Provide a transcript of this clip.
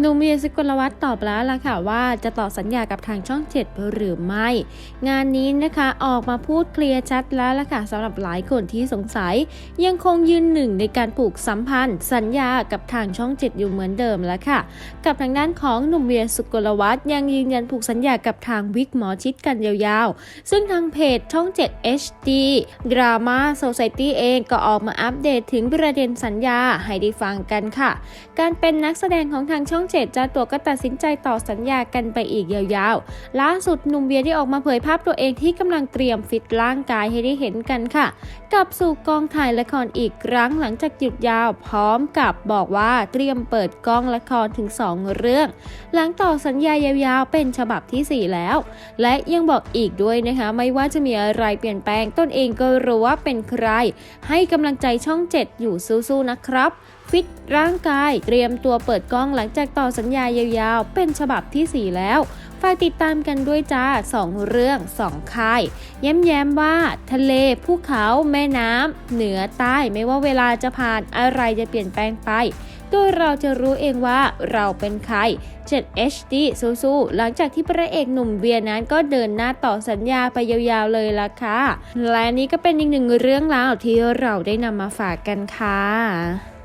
หนุ่มเวียสุกลวัฒน์ตอบแล้วล่ะค่ะว่าจะต่อสัญญากับทางช่องเจ็ดหรือไม่ งานนี้นะคะออกมาพูดเคลียร์ชัดแล้วล่ะค่ะสำหรับหลายคนที่สงสัย ยังคงยืนหนึ่งในการผูกสัมพันธ์ สัญญากับทางช่องเจ็ดอยู่เหมือนเดิมแล้วค่ะ กับทางด้านของหนุ่มเวียสุกลวัฒน์ยังยืนยันผูกสัญญากับทางวิกหมอชิดกันยาวๆ ซึ่งทางเพจช่อง 7 HD Drama Society เองก็ออกมาอัปเดตถึงประเด็นสัญญาให้ได้ฟังกันค่ะ การเป็นนักแสดงของทางช่อง7เจ้าตัวก็ตัดสินใจต่อสัญญากันไปอีกยาวๆ ล่าสุดหนุ่มเบียร์ได้ออกมาเผยภาพตัวเองที่กำลังเตรียมฟิตร่างกายให้ได้เห็นกันค่ะกลับสู่กองถ่ายละครอีกครั้งหลังจากหยุดยาว พร้อมกับบอกว่าเตรียมเปิดกล้องละครถึง 2 เรื่อง หลังต่อสัญญายาวๆ เป็นฉบับทีสี่4 แล้ว และยังบอกอีกด้วยนะคะ ไม่ว่าจะมีอะไรเปลี่ยนแปลงตนเองก็รู้ว่าเป็นใคร ให้กำลังใจช่อง 7 อยู่สู้ๆนะครับ ฟิตร่างกายเตรียมตัวเปิดกล้องหลังจากต่อสัญญายาวๆ เป็นฉบับทีสี่4 แล้วฝากติดตามกันด้วยจ้าสองเรื่อง 2 ค่าย แย้มๆว่า ทะเลภูเขาแม่น้ำเหนือใต้ไม่ว่าเวลาจะผ่านอะไรจะเปลี่ยนแปลงไปโดยเราจะรู้เองว่าเราเป็นใคร 7 HD สู้ๆหลังจากที่พระเอกหนุ่มเวียนั้นก็เดินหน้าต่อสัญญาไปยาวๆเลยล่ะค่ะ และนี่ก็เป็นอีกหนึ่งเรื่องราวที่เราได้นำมาฝากกันค่ะ